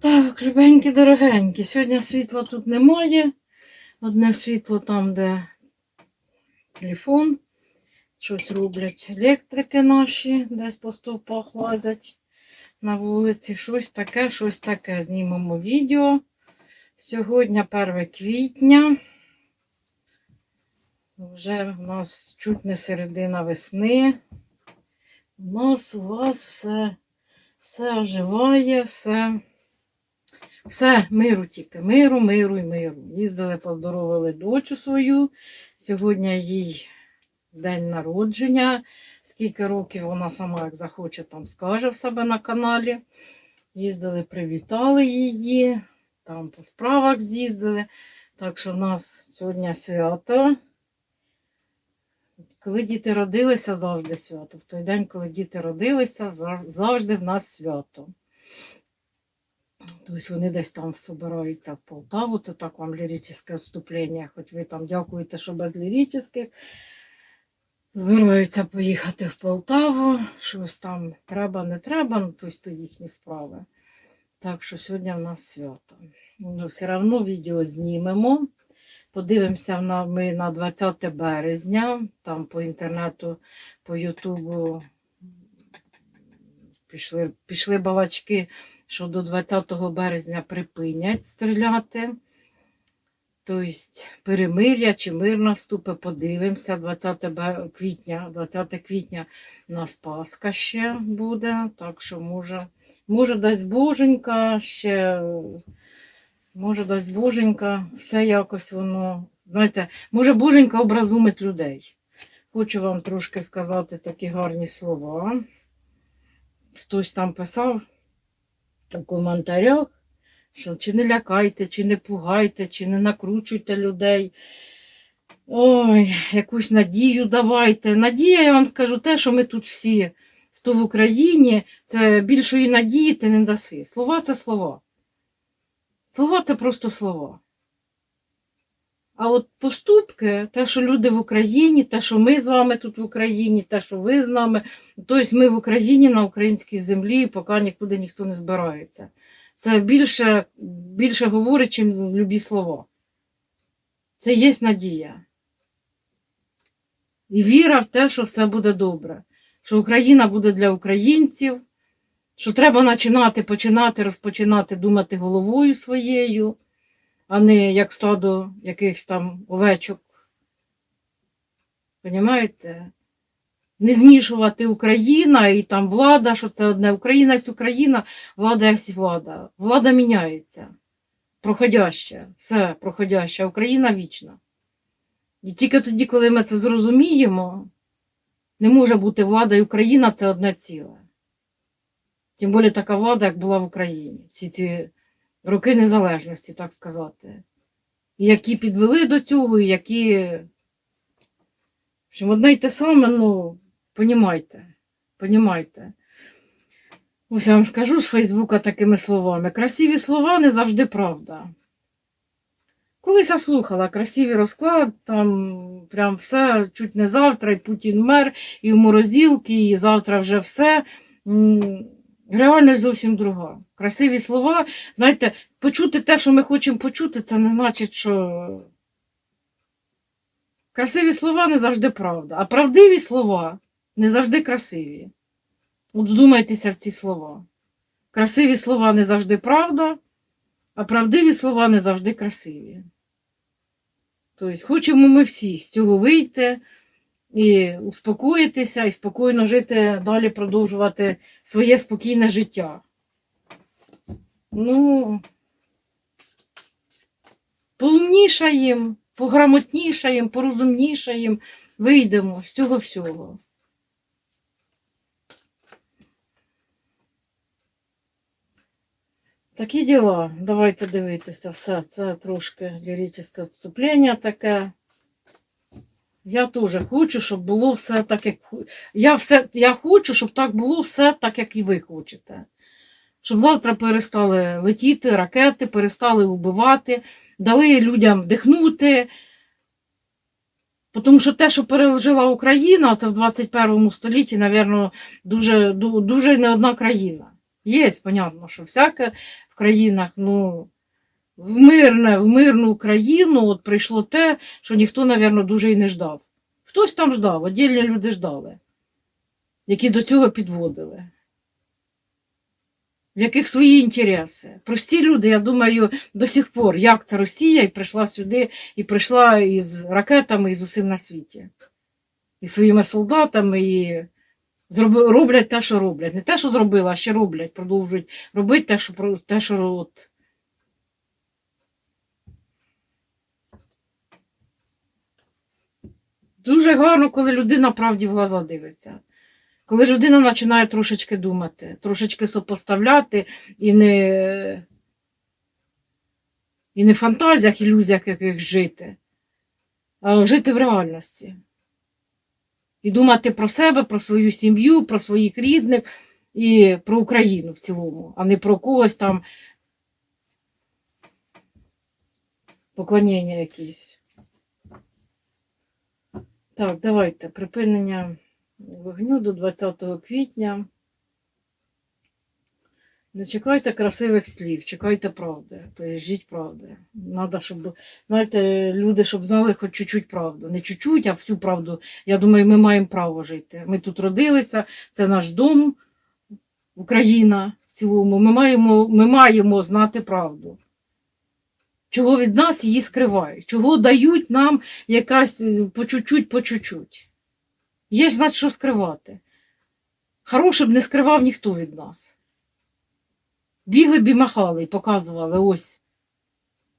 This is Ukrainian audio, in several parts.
Так, любенькі, дорогенькі. Сьогодні світла тут немає. Одне світло там, де телефон. Щось роблять електрики наші, десь по стовпах лазять на вулиці. Щось таке, щось таке. Знімемо відео. Сьогодні 1 квітня. Вже в нас чуть не середина весни. У нас у вас все, все оживає, все. Все, миру тільки, миру, миру і миру. Їздили, поздоровили дочу свою. Сьогодні їй день народження. Скільки років вона сама, як захоче, там скаже в себе на каналі. Їздили, привітали її, там по справах з'їздили. Так що в нас сьогодні свято. Коли діти родилися, завжди свято. В той день, коли діти родилися, завжди в нас свято. Тобто вони десь там собираються в Полтаву. Це так вам ліричне вступлення, хоч ви там дякуєте, що без ліричних. Збираються поїхати в Полтаву, щось там треба, не треба, ну тобто то їхні справи. Так що сьогодні в нас свято. Ну, все одно відео знімемо. Подивимося ми на 20 березня. Там по інтернету, по Ютубу пішли, пішли балачки, що до 20 березня припинять стріляти. Тобто перемир'я чи мир наступить, подивимося. 20 квітня, 20 квітня у нас Пасха ще буде. Так що може, може дасть Боженька ще. Може, дасть Боженька, все якось воно. Знаєте, може Боженька образумить людей. Хочу вам трошки сказати такі гарні слова. Хтось там писав в коментарях, що чи не лякайте, чи не пугайте, чи не накручуйте людей. Ой, якусь надію давайте. Надія, я вам скажу те, що ми тут всі, хто в Україні, це більшої надії ти не даси. Слова це слова. Слова це просто слова. А от поступки, те, що люди в Україні, те, що ми з вами тут в Україні, те, що ви з нами, тобто ми в Україні на українській землі, поки нікуди ніхто не збирається. Це більше, більше говорить, ніж любі слова. Це є надія. І віра в те, що все буде добре, що Україна буде для українців, що треба починати, починати, розпочинати думати головою своєю, а не як стадо якихось там овечок. Понімаєте? Не змішувати Україна і там влада, що це одне Україна є Україна, влада є влада. Влада міняється. Проходяща, все проходяще, Україна вічна. І тільки тоді, коли ми це зрозуміємо, не може бути влада і Україна це одне ціле. Тим більше така влада, як була в Україні. Всі ці роки незалежності, так сказати. Які підвели до цього, які. В общем, одне й те саме, ну, понімайте, понімайте. Ось я вам скажу з Фейсбука такими словами. Красиві слова не завжди правда. Колись я слухала красивий розклад, там прям все чуть не завтра, і Путін мер, і в морозилки, і завтра вже все. М, Реальність зовсім друга. Красиві слова. Знаєте, почути те, що ми хочемо почути, це не значить, що красиві слова не завжди правда, а правдиві слова не завжди красиві. От вдумайтеся в ці слова. Красиві слова не завжди правда, а правдиві слова не завжди красиві. Тобто, хочемо ми всі з цього вийти і успокоїтися, і спокійно жити, далі продовжувати своє спокійне життя. Ну, поумнішаємо, пограмотнішаємо, порозумнішаємо, вийдемо з цього всього. Такі діла. Давайте дивитися. Все, це трошки ліричне вступлення таке. Я теж хочу, щоб було все так, як я, все, я хочу, щоб так було все так, як і ви хочете. Щоб завтра перестали летіти ракети, перестали вбивати, дали людям дихнути. Тому що те, що пережила Україна, це в 21 столітті, мабуть, дуже, дуже не одна країна. Є, понятно, що всяке в країнах, ну, в, мирне, в мирну Україну от прийшло те, що ніхто, мабуть, дуже і не ждав. Хтось там ждав, отдільні люди ждали, які до цього підводили. В яких свої інтереси. Прості люди, я думаю, до сих пор, як це Росія і прийшла сюди, і прийшла із ракетами, і з усім на світі. І своїми солдатами, і зроби, роблять те, що роблять. Не те, що зробили, а ще роблять, продовжують робити те, що, те, що от. Дуже гарно, коли людина правді в глаза дивиться. Коли людина починає трошечки думати, трошечки сопоставляти і не, і не в фантазіях, ілюзіях яких жити, а жити в реальності. І думати про себе, про свою сім'ю, про своїх рідних і про Україну в цілому, а не про когось там поклоніння якісь. Так, давайте. Припинення вогню до 20 квітня. Не чекайте красивих слів, чекайте правди. Тобто жіть правди. Надо, щоб, знаєте, люди, щоб знали хоч чуть-чуть правду. Не чуть-чуть, а всю правду. Я думаю, ми маємо право жити. Ми тут родилися, це наш дом, Україна в цілому. Ми маємо, ми маємо знати правду. Чого від нас її скривають? Чого дають нам якась е, по чуть-чуть, по чуть-чуть? Є ж, значить, що скривати. Хороше б не скривав ніхто від нас. Бігли б і махали і показували ось.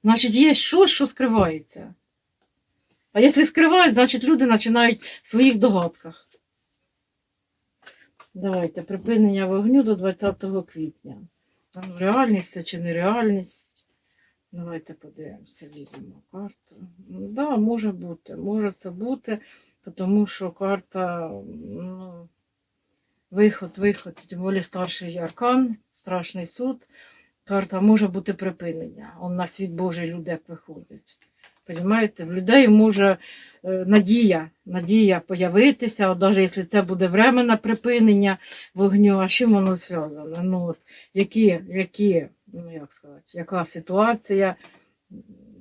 Значить, є щось, що скривається. А якщо скривають, значить люди починають в своїх догадках. Давайте, припинення вогню до 20 квітня. Там реальність це чи нереальність? Давайте подивимося, візьмемо карту. Ну, да, може бути, може це бути, тому що карта, ну, виход, виход, тим більше старший аркан, страшний суд. Карта може бути припинення. Он на світ Божий люди як виходять. Понімаєте? В людей може е, надія, надія появитися, от навіть якщо це буде временне припинення вогню, а з чим воно зв'язане? Ну, от, які, які, ну як сказати, яка ситуація,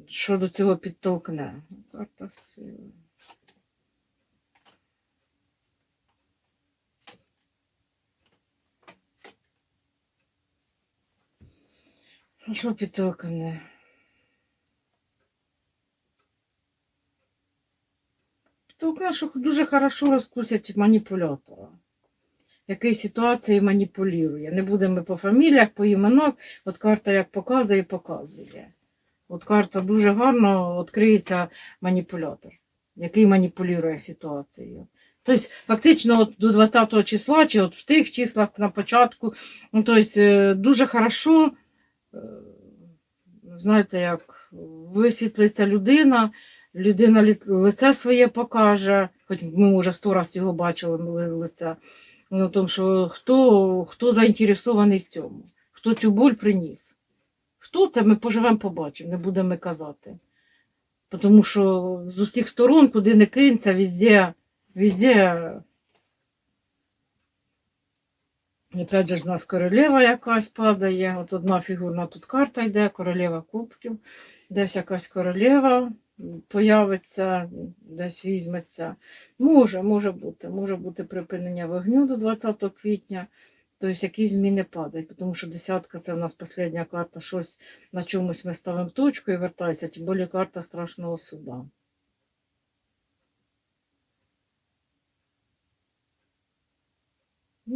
що до цього підтолкне? Карта сили. Що підтолкне? Підтолкне, що дуже хорошо розкусять маніпулятора. Який ситуації маніпулює. Не будемо по фаміліях, по іменах. От карта як показує, показує. От карта дуже гарно відкриється маніпулятор, який маніпулює ситуацією. Тобто, фактично, от до 20 числа, чи от в тих числах на початку, ну, тобто, е, дуже хорошо, е, знаєте, як висвітлиться людина, людина лице своє покаже, хоч ми вже сто раз його бачили лице. Ну, тому що хто, хто заінтересований в цьому, хто цю боль приніс. Хто це, ми поживемо, побачимо, не будемо казати. Тому що з усіх сторон, куди не кинься, везде, везде. Опять же у нас королева якась падає. От одна фігурна тут карта йде, королева кубків. Десь якась королева появиться, десь візьметься. Може, може бути. Може бути припинення вогню до 20 квітня. Тобто якісь зміни падають, тому що десятка це в нас остання карта, щось на чомусь ми ставимо точку і вертається, тим більше карта страшного суда.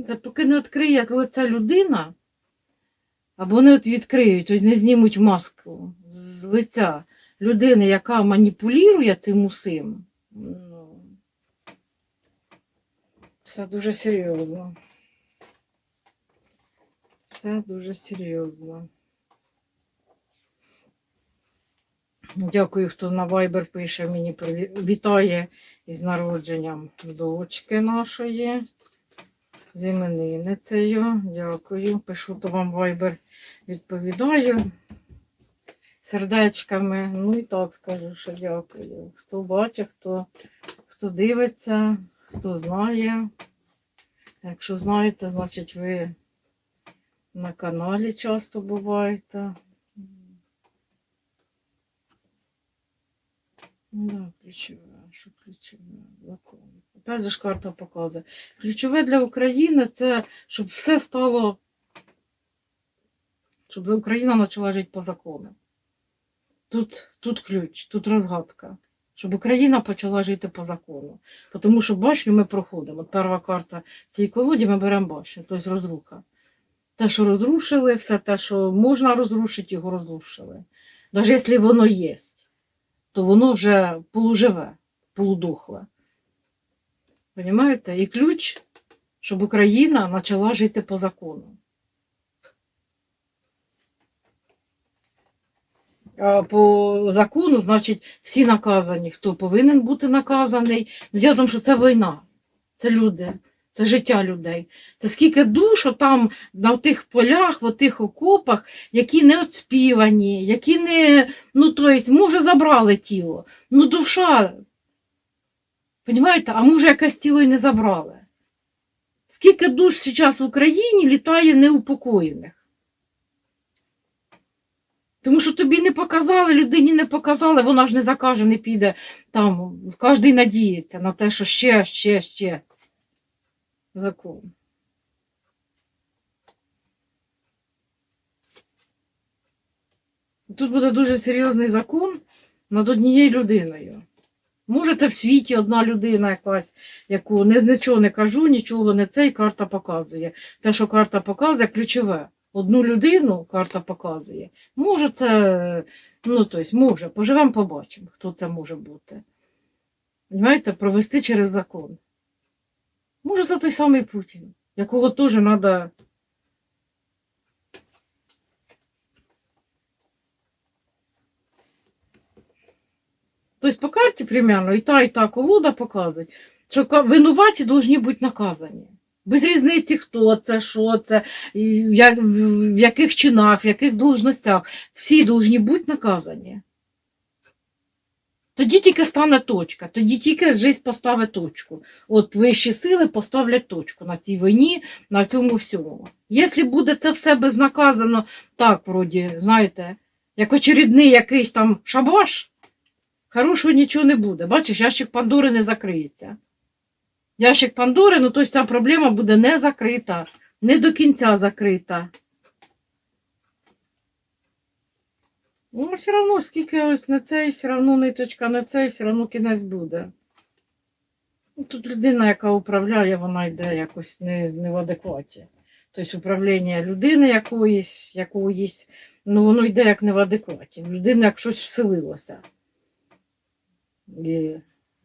Це поки не відкриє лице людина, або не відкриють, ось не знімуть маску з лиця людини, яка маніпулює цим усім. Ну, все дуже серйозно. Все дуже серйозно. Дякую, хто на Viber пише мені вітає із народженням дочки нашої. З іменинницею. Дякую. Пишу то вам Viber відповідаю сердечками. Ну і так скажу, що дякую. Хто бачить, хто, хто дивиться, хто знає. Якщо знаєте, значить ви На каналі часто буваєте. Да, ключове, що ключове? Опять же ж карта показує. Ключове для України це, щоб все стало, щоб Україна почала жити по закону. Тут, тут ключ, тут розгадка. Щоб Україна почала жити по закону. Тому що башню ми проходимо. От перша карта в цій колоді ми беремо башню, тобто розруха. Те, що розрушили, все те, що можна розрушити, його розрушили. Навіть якщо воно є, то воно вже полуживе, полудохле. Понимаєте? І ключ, щоб Україна почала жити по закону. А по закону, значить, всі наказані, хто повинен бути наказаний. Ну, Діло в тому, що це війна, це люди, це життя людей. Це скільки душ там на тих полях, в тих окопах, які не отспівані, які не, ну, тобто, може, забрали тіло. Ну, душа, Понимаєте, а може якесь тіло і не забрали. Скільки душ зараз в Україні літає неупокоєних? Тому що тобі не показали, людині не показали, вона ж не закаже, не піде там. Кожен надіється на те, що ще, ще, ще. Закон. Тут буде дуже серйозний закон над однією людиною. Може, це в світі одна людина якась, яку нічого не кажу, нічого не це, і карта показує. Те, що карта показує, ключове. Одну людину карта показує. Може, це, ну, тобто, може, поживемо, побачимо, хто це може бути. Понимаєте, провести через закон. Може, це той самий Путін, якого теж треба. Тобто по карті примерно і та, і та колода показують, що винуваті повинні бути наказані. Без різниці, хто це, що це, і в яких чинах, в яких должностях. Всі повинні бути наказані. Тоді тільки стане точка, тоді тільки життя поставить точку. От вищі сили поставлять точку на цій війні, на цьому всьому. Якщо буде це все безнаказано, так, вроді, знаєте, як очередний якийсь там шабаш, хорошого нічого не буде. Бачиш, ящик Пандори не закриється. Ящик Пандори, ну тобто ця проблема буде не закрита, не до кінця закрита. Ну, все одно, скільки ось на цей, все одно ниточка на цей, все одно кінець буде. Ну, Тут людина, яка управляє, вона йде якось не, не в адекваті. Тобто управління людини якоїсь, якоїсь, ну воно йде як не в адекваті. В людини як щось вселилося. І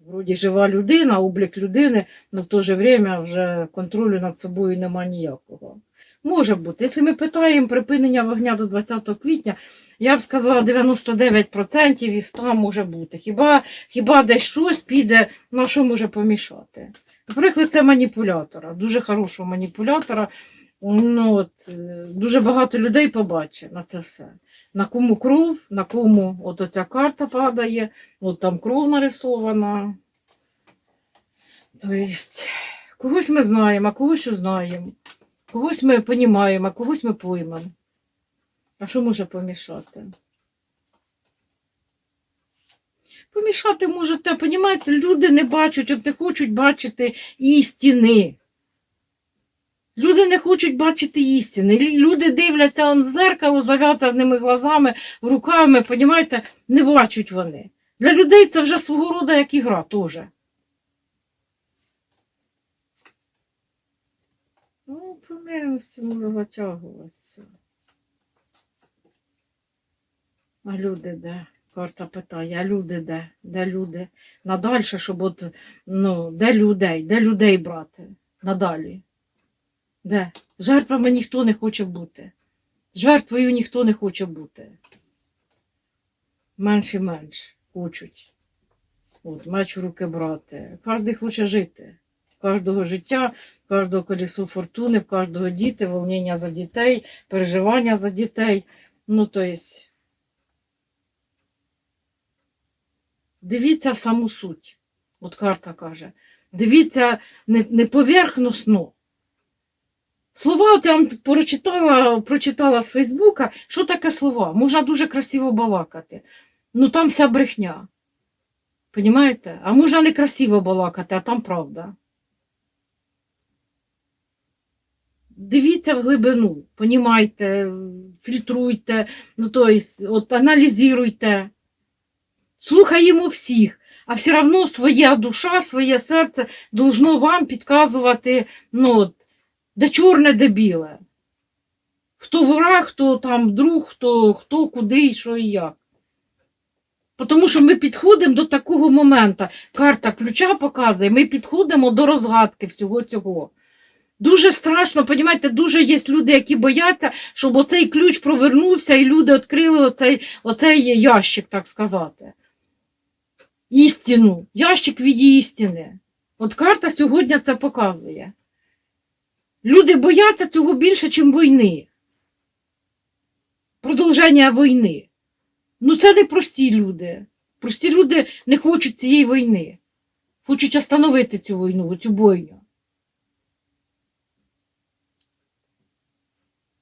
вроді жива людина, облік людини, але в то же время вже контролю над собою нема ніякого. Може бути. Якщо ми питаємо припинення вогня до 20 квітня, я б сказала 99% із 100 може бути. Хіба, хіба десь щось піде, на що може помішати? Наприклад, це маніпулятора, дуже хорошого маніпулятора. Ну, от, е, дуже багато людей побачить на це все. На кому кров, на кому от оця карта падає, от там кров нарисована. Тобто, когось ми знаємо, а когось узнаємо. Когось ми понімаємо, а когось ми поймемо. А що може помішати? Помішати може те, понімаєте, люди не бачать, от не хочуть бачити істини. Люди не хочуть бачити істини. Люди дивляться он в зеркало, зав'язаними глазами, руками, понімаєте, не бачать вони. Для людей це вже свого роду як ігра теж. Ну, помірності може затягуватися. А люди де? Карта питає, а люди де? Де люди? Надальше, щоб от, ну, де людей? Де людей брати? Надалі. Де? Жертвами ніхто не хоче бути. Жертвою ніхто не хоче бути. Менш і менш хочуть. От, меч в руки брати. Кожен хоче жити. Кожного життя, кожного колесу фортуни, в кожного діти, волнення за дітей, переживання за дітей. Ну, то есть, дивіться в саму суть. От карта каже. Дивіться не, не поверхносно. Слова я прочитала, прочитала з Фейсбука, що таке слова. Можна дуже красиво балакати. Ну там вся брехня. Понімаєте? А можна не красиво балакати, а там правда. Дивіться в глибину, понімайте, фільтруйте, ну, то есть, от, аналізуйте. Слухаємо всіх, а все одно своя душа, своє серце должно вам підказувати, ну, де чорне, де біле. Хто ворог, хто там друг, хто, хто куди і що і як. Тому що ми підходимо до такого моменту. Карта ключа показує, ми підходимо до розгадки всього цього. Дуже страшно, понімаєте, дуже є люди, які бояться, щоб оцей ключ провернувся і люди відкрили оцей, оцей ящик, так сказати. Істину, ящик від істини. От карта сьогодні це показує. Люди бояться цього більше, ніж війни. Продовження війни. Ну, це не прості люди. Прості люди не хочуть цієї війни. Хочуть остановити цю війну, цю бойню.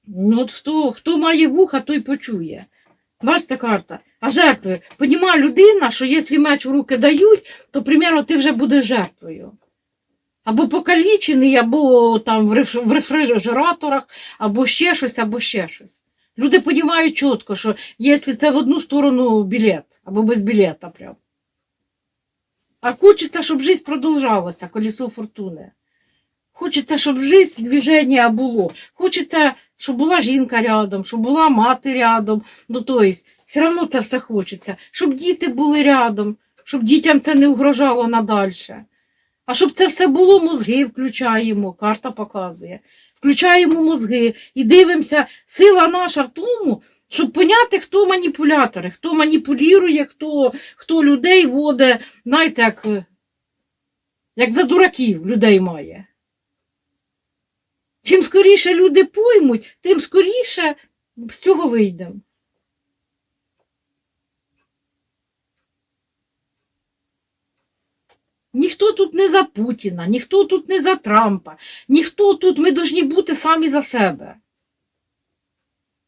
Ну, от хто, хто має вуха, той почує. Бачите карта. А жертви. Поніма людина, що якщо меч в руки дають, то, примерно, ти вже будеш жертвою. Або покалічений, або там в реф- рефрижераторах, або ще щось, або ще щось. Люди розуміють чітко, що якщо це в одну сторону білет, або без білета прям. А хочеться, щоб життя продовжалася, колесо фортуни. Хочеться, щоб життя движення було. Хочеться, щоб була жінка рядом, щоб була мати рядом. Ну, то есть, все одно це все хочеться. Щоб діти були рядом, щоб дітям це не угрожало надальше. А щоб це все було, мозги включаємо, карта показує. Включаємо мозги і дивимося, сила наша в тому, щоб поняти, хто маніпулятори, хто маніпулює, хто, хто людей воде, знаєте, як, як за дураків людей має. Чим скоріше люди поймуть, тим скоріше з цього вийдемо. Ніхто тут не за Путіна, ніхто тут не за Трампа, ніхто тут ми повинні бути самі за себе.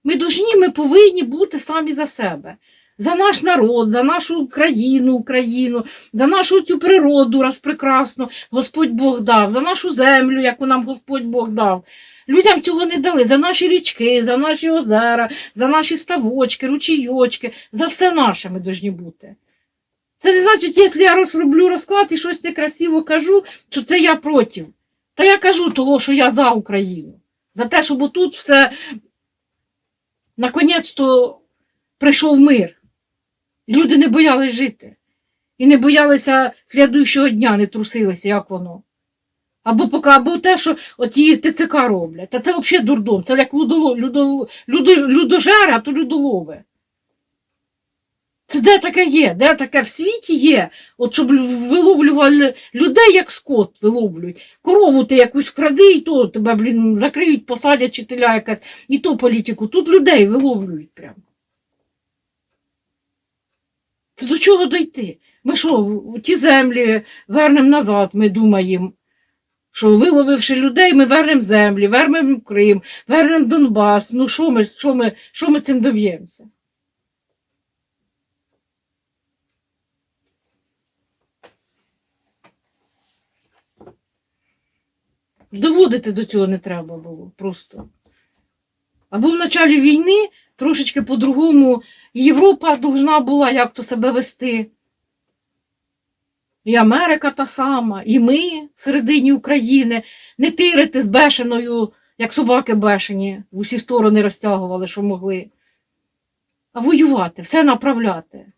Ми должні, ми повинні бути самі за себе. За наш народ, за нашу країну, Україну, за нашу цю природу раз прекрасну Господь Бог дав, за нашу землю, яку нам Господь Бог дав. Людям цього не дали за наші річки, за наші озера, за наші ставочки, ручійочки, за все наше ми повинні бути. Це не значить, якщо я розроблю розклад і щось некрасиво кажу, що це я проти. Та я кажу того, що я за Україну. За те, щоб отут все наконець-то прийшов мир. Люди не боялись жити. І не боялися слідуючого дня, не трусилися, як воно. Або поки, або те, що оті ТЦК роблять. Та це взагалі дурдом. Це як людоло, людо, людо, людожери, а то людолови. Це де таке є? Де таке в світі є? От щоб виловлювали людей, як скот виловлюють. Корову ти якусь вкради, і то тебе, блін, закриють, посадять чи теля якась, і то політику. Тут людей виловлюють прямо. Це до чого дойти? Ми що, ті землі вернемо назад, ми думаємо. Що виловивши людей, ми вернемо землі, вернемо Крим, вернемо Донбас. Ну що ми, що ми, що ми цим доб'ємося? Доводити до цього не треба було просто. Або в началі війни трошечки по-другому Європа должна була як то себе вести. І Америка та сама, і ми всередині України не тирити з бешеною, як собаки бешені, в усі сторони розтягували, що могли. А воювати, все направляти.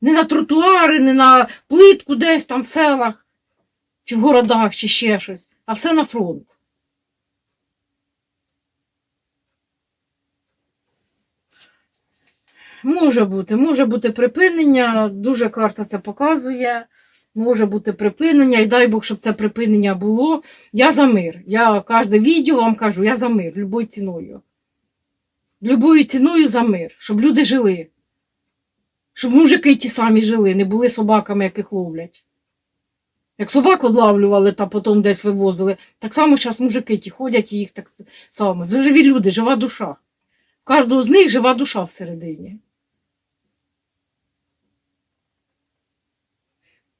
Не на тротуари, не на плитку десь там в селах, чи в городах, чи ще щось, а все на фронт. Може бути, може бути припинення, дуже карта це показує. Може бути припинення, і дай Бог, щоб це припинення було. Я за мир. Я кожне відео вам кажу, я за мир, любою ціною. Любою ціною за мир, щоб люди жили. Щоб мужики ті самі жили, не були собаками, яких ловлять. Як собак одлавлювали та потім десь вивозили, так само зараз мужики ті ходять і їх так само. Живі люди, жива душа. В кожного з них жива душа всередині.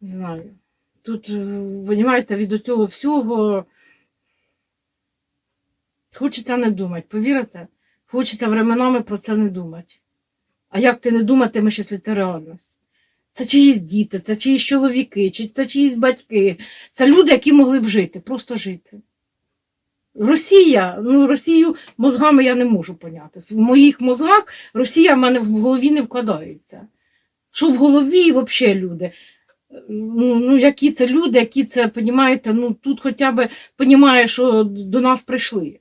Не знаю. Тут, розумієте, від цього всього хочеться не думати, повірите? Хочеться временами про це не думати. А як ти не думатимеш, якщо це реальність? Це чиїсь діти, це чиїсь чоловіки, це чиїсь батьки. Це люди, які могли б жити, просто жити. Росія, ну Росію мозгами я не можу поняти. В моїх мозгах Росія в мене в голові не вкладається. Що в голові взагалі люди? Ну, ну, які це люди, які це, понімаєте, ну тут хоча б понімає, що до нас прийшли.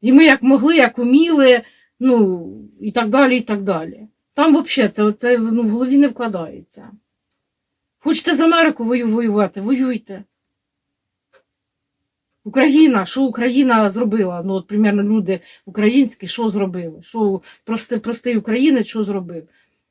І ми як могли, як уміли, ну, і так далі, і так далі. Там взагалі це, це ну, в голові не вкладається. Хочете з Америку вою- воювати? Воюйте. Україна, що Україна зробила? Ну, от, примерно, люди українські, що зробили? Що простий, простий українець, що зробив?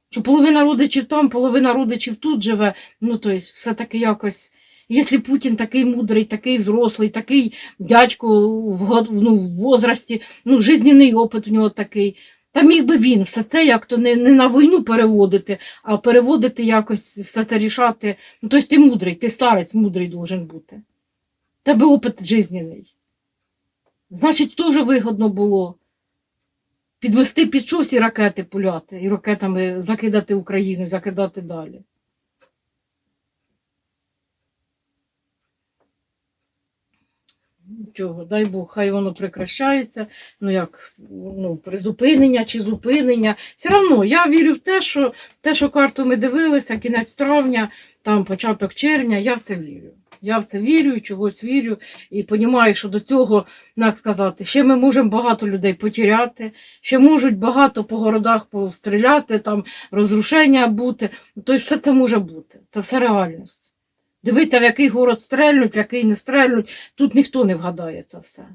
Що половина родичів там, половина родичів тут живе. Ну, тобто, все-таки якось. Якщо Путін такий мудрий, такий взрослий, такий дядько в, ну, в возрасті, ну, жизненний опит у нього такий, та міг би він все це як то не, не на війну переводити, а переводити якось все це рішати. Ну, тобто ти мудрий, ти старець мудрий должен бути. Тебе опит жизненний. Значить, теж вигодно було підвести під щось і ракети пуляти, і ракетами закидати Україну, закидати далі. Нічого, дай Бог, хай воно прекращається, ну як ну, призупинення чи зупинення. Все одно я вірю в те, що те, що карту ми дивилися, кінець травня, там початок червня, я в це вірю. Я в це вірю, чогось вірю, і розумію, що до цього, ну, як сказати, ще ми можемо багато людей потеряти, ще можуть багато по городах постріляти, там розрушення бути. Тобто все це може бути. Це все реальність. Дивиться, в який город стрельнуть, в який не стрельнуть, тут ніхто не вгадає це все.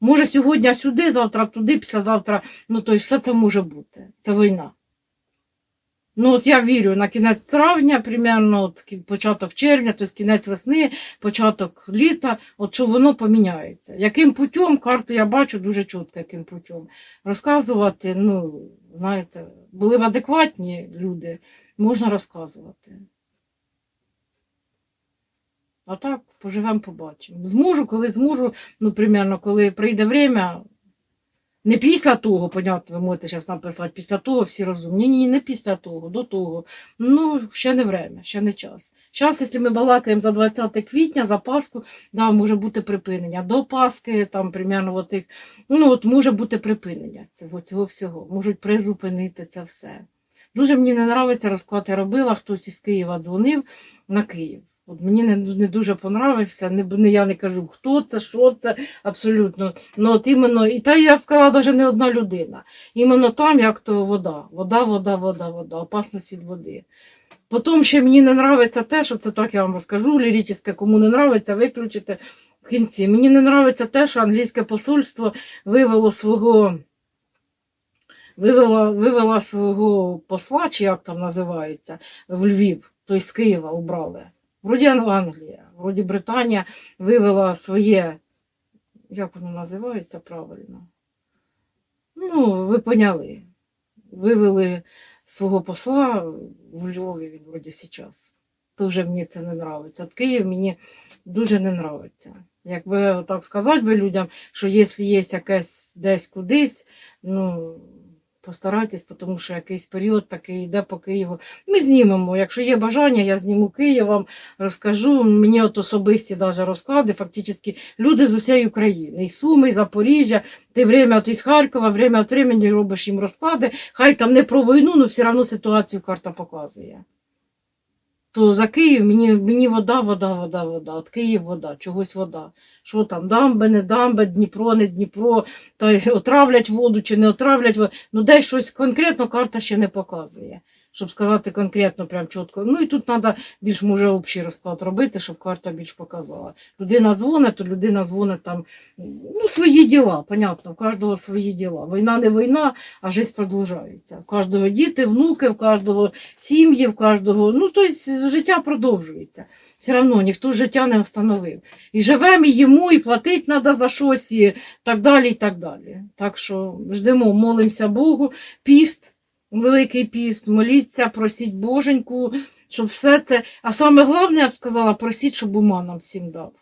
Може, сьогодні сюди, завтра туди, післязавтра, ну то все це може бути. Це війна. Ну, от я вірю на кінець травня, примерно, от початок червня, тобто кінець весни, початок літа, от що воно поміняється. Яким путем, карту я бачу дуже чітко, яким путем. Розказувати, ну, знаєте, були б адекватні люди, можна розказувати. А так, поживемо, побачимо. Зможу, коли зможу, ну, примерно, коли прийде время, не після того, понятно, ви можете зараз написати, після того всі розумні. Ні, ні, не після того, до того. Ну, ще не время, ще не час. Зараз, якщо ми балакаємо за 20 квітня, за Пасху, да, може бути припинення. До Пасхи, там, примерно, оцих, ну, от може бути припинення цього, цього всього. Можуть призупинити це все. Дуже мені не подобається розклад, я робила, хтось із Києва дзвонив на Київ. От мені не, не дуже понравився, не, я не кажу, хто це, що це, абсолютно. Ну, от іменно, і та я б сказала, навіть не одна людина. Іменно там, як то вода. Вода, вода, вода, вода, опасність від води. Потім ще мені не подобається те, що це так я вам розкажу, ліричне, кому не подобається, виключите в кінці. Мені не подобається те, що англійське посольство вивело свого. Вивела, вивела свого посла, чи як там називається, в Львів, тобто з Києва убрали. Вроді Англія, вроді Британія вивела своє, як воно називається правильно? Ну, ви поняли. Вивели свого посла в Львові він вроді зараз. Дуже мені це не нравиться. От Київ мені дуже не нравиться. Якби так сказати би людям, що якщо є якесь десь кудись, ну постарайтесь, тому що якийсь період такий йде по Києву. Ми знімемо. Якщо є бажання, я зніму Київ, вам розкажу. Мені от особисті даже розклади, фактично люди з усієї України. І Суми, і Запоріжжя, ти время от із Харкова, время от времени робиш їм розклади. Хай там не про війну, але все одно ситуацію карта показує. То за Київ мені, мені вода, вода, вода, вода. От Київ вода, чогось вода. Що там, дамби, не дамби, Дніпро, не Дніпро, та отравлять воду чи не отравлять воду. Ну, десь щось конкретно карта ще не показує. Щоб сказати конкретно, прям чітко. Ну і тут треба більш може общий розклад робити, щоб карта більш показала. Людина дзвонить, то людина дзвонить там ну, свої діла, понятно, у кожного свої діла. Війна не війна, а життя продовжується. У кожного діти, внуки, у кожного сім'ї, в кожного. Ну, тобто життя продовжується. Все одно ніхто життя не встановив. І живемо, і їмо, і платити треба за щось, і так далі, і так далі. Так що ждемо, молимося Богу, піст, великий піст, моліться, просіть Боженьку, щоб все це. А саме головне, я б сказала, просіть, щоб ума нам всім дав.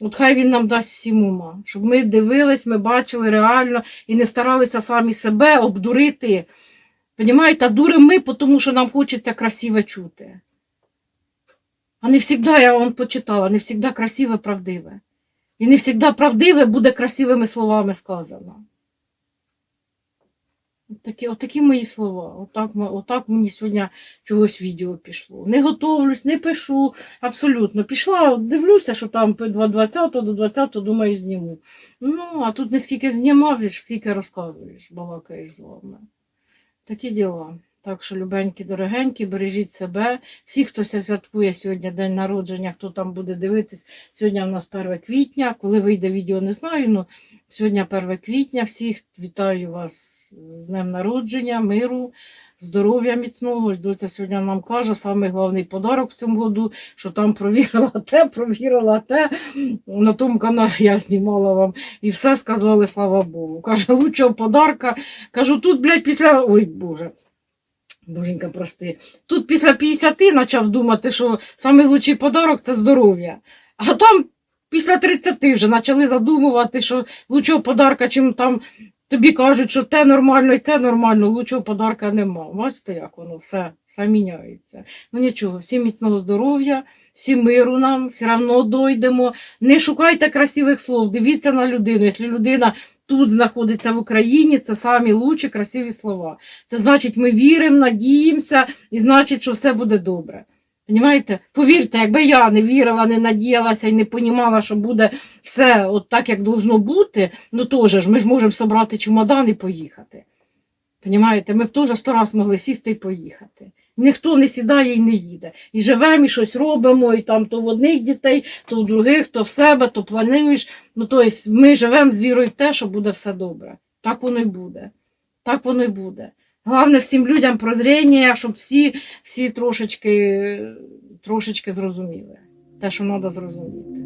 От хай він нам дасть всім ума, щоб ми дивились, ми бачили реально і не старалися самі себе обдурити. Понімаєте, а дуримо ми, тому що нам хочеться красиво чути. А не завжди, я вам почитала, не завжди красиве, правдиве. І не завжди правдиве буде красивими словами сказано. Такі, отакі мої слова. Отак, отак мені сьогодні чогось відео пішло. Не готовлюсь, не пишу. Абсолютно. Пішла, дивлюся, що там від 20 до 20, думаю, зніму. Ну, а тут не скільки знімав, скільки розказуєш, балакаєш з вами. Такі діла. Так що, любенькі, дорогенькі, бережіть себе. Всі, хто святкує сьогодні день народження, хто там буде дивитись, сьогодні у нас 1 квітня. Коли вийде відео, не знаю. Ну, сьогодні 1 квітня. Всіх вітаю вас з днем народження, миру, здоров'я міцного. Ось Доця сьогодні нам каже, самий головний подарок в цьому году, що там провірила те, провірила те. На тому каналі я знімала вам і все сказали, слава Богу. Каже, лучшого подарка. Кажу, тут, блядь, після. Ой, Боже. Боженька, прости. Тут після 50 почав думати, що найкращий подарок це здоров'я. А там після 30 вже почали задумувати, що лучшого подарка, чим там тобі кажуть, що те нормально і це нормально, лучшого подарка нема. Бачите, як воно все, все міняється. Ну нічого, всім міцного здоров'я, всім миру нам, все одно дойдемо. Не шукайте красивих слов, дивіться на людину. Якщо людина тут знаходиться в Україні, це самі лучші красиві слова. Це значить, ми віримо, надіємося, і значить, що все буде добре. Понімаєте? Повірте, якби я не вірила, не надіялася і не понімала, що буде все от так, як должно бути, ну теж ж ми ж можемо собрати чемодан і поїхати. Понімаєте, ми б теж сто раз могли сісти і поїхати. Ніхто не сідає і не їде. І живемо, і щось робимо, і там то в одних дітей, то в других, то в себе, то плануєш. Ну, тобто ми живемо з вірою в те, що буде все добре. Так воно й буде. Так воно й буде. Головне всім людям прозріння, щоб всі, всі трошечки, трошечки зрозуміли. Те, що треба зрозуміти.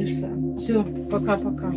І все. Все, пока-пока.